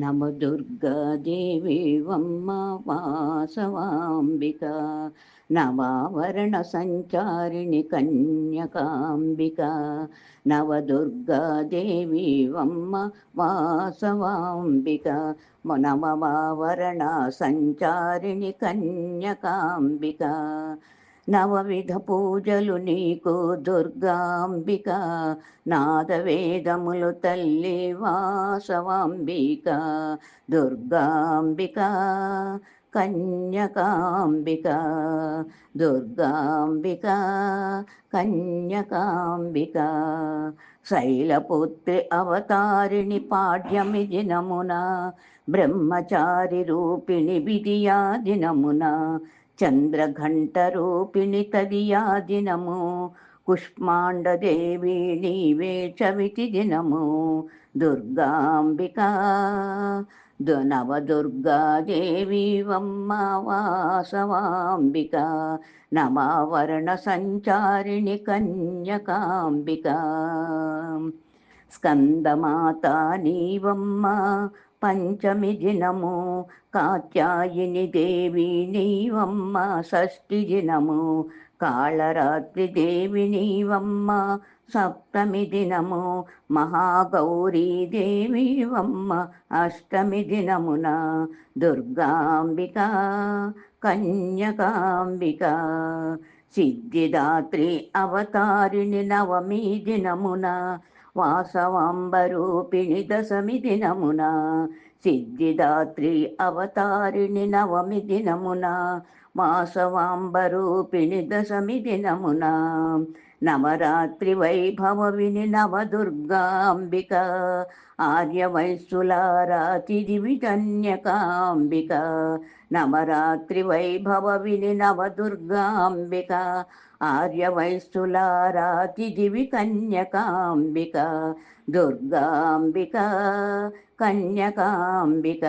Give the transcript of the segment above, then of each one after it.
నమ దుర్గాదేవీవమ్మ వాసవాంబిక నవావరణ సంచారిణి కన్యకాంబిక నవదుర్గాదేవి వమ్మ వాసవాంబిక నవవావరణ సంచారిణి కన్యకాంబిక. నవవిధ పూజలు నీకు దుర్గాంబిక. నాదవేదములు తల్లి వాసవాంబిక. దుర్గాంబిక కన్యకాంబిక. దుర్గాంబిక కన్యకాంబిక. శైలపుత్రి అవతారిణి పాఠ్యమి దినమున బ్రహ్మచారి రూపిణి విధియా దినమున చంద్రఘంట రూపిణి తదియా దినము కుష్మాండదేవి నీవే చవితి దినము. దుర్గాంబిక నవదుర్గాదేవి వమ్మ వాసవాంబిక నమావరణ సంచారిణి కన్యకాంబిక. స్కందమాత నీవమ్మ పంచమి దినము కాత్యాయిని దేవి నీవమ్మ షష్ఠి దినము కాళరాత్రి దేవి నీవమ్మ సప్తమి దినము మహాగౌరీ దేవివమ్మ అష్టమి దినమున దుర్గాంబిక కన్యకాంబిక సిద్ధిదాత్రి అవతారిణి నవమి దినమున వాసవాంబరూపిణి దశమి దినమున సిద్ధిదాత్రి అవతారిణి నవమి దినమున మాసవాంబరూపిణి దశమి దినమున నవరాత్రి వైభవ విని నవదుర్గాంబిక ఆర్యవైశ్యులారాతిదివిధన్యకాంబిక నవరాత్రి వైభవ విని నవదుర్గాంబిక ఆర్యవైశ్యులారాతిది కన్యకాంబిక దుర్గాంబిక కన్యకాంబిక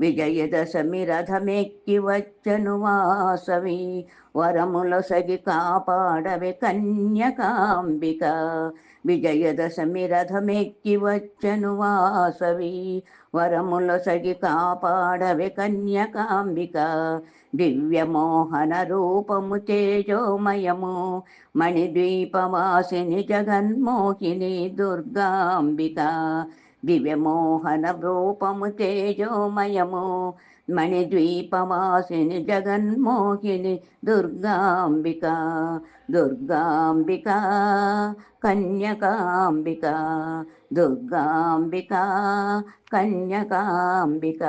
విజయదశమి రథమెక్కి వచ్చను వాసవి వరముల సగి కాపాడవి కన్యకాంబిక. విజయదశమి రథమెక్కి వచ్చను వాసవి వరముల సగి కాపాడవి కన్యకాంబిక. దివ్యమోహన రూపము తేజోమయము. మణిద్వీపవాసిని జగన్మోహిని దుర్గాంబిక. దివ్యమోహన రూపము తేజోమయము మణిద్వీపవాసిని జగన్మోహిని దుర్గాంబిక దుర్గాంబిక కన్యకాంబిక దుర్గాంబిక కన్యకాంబిక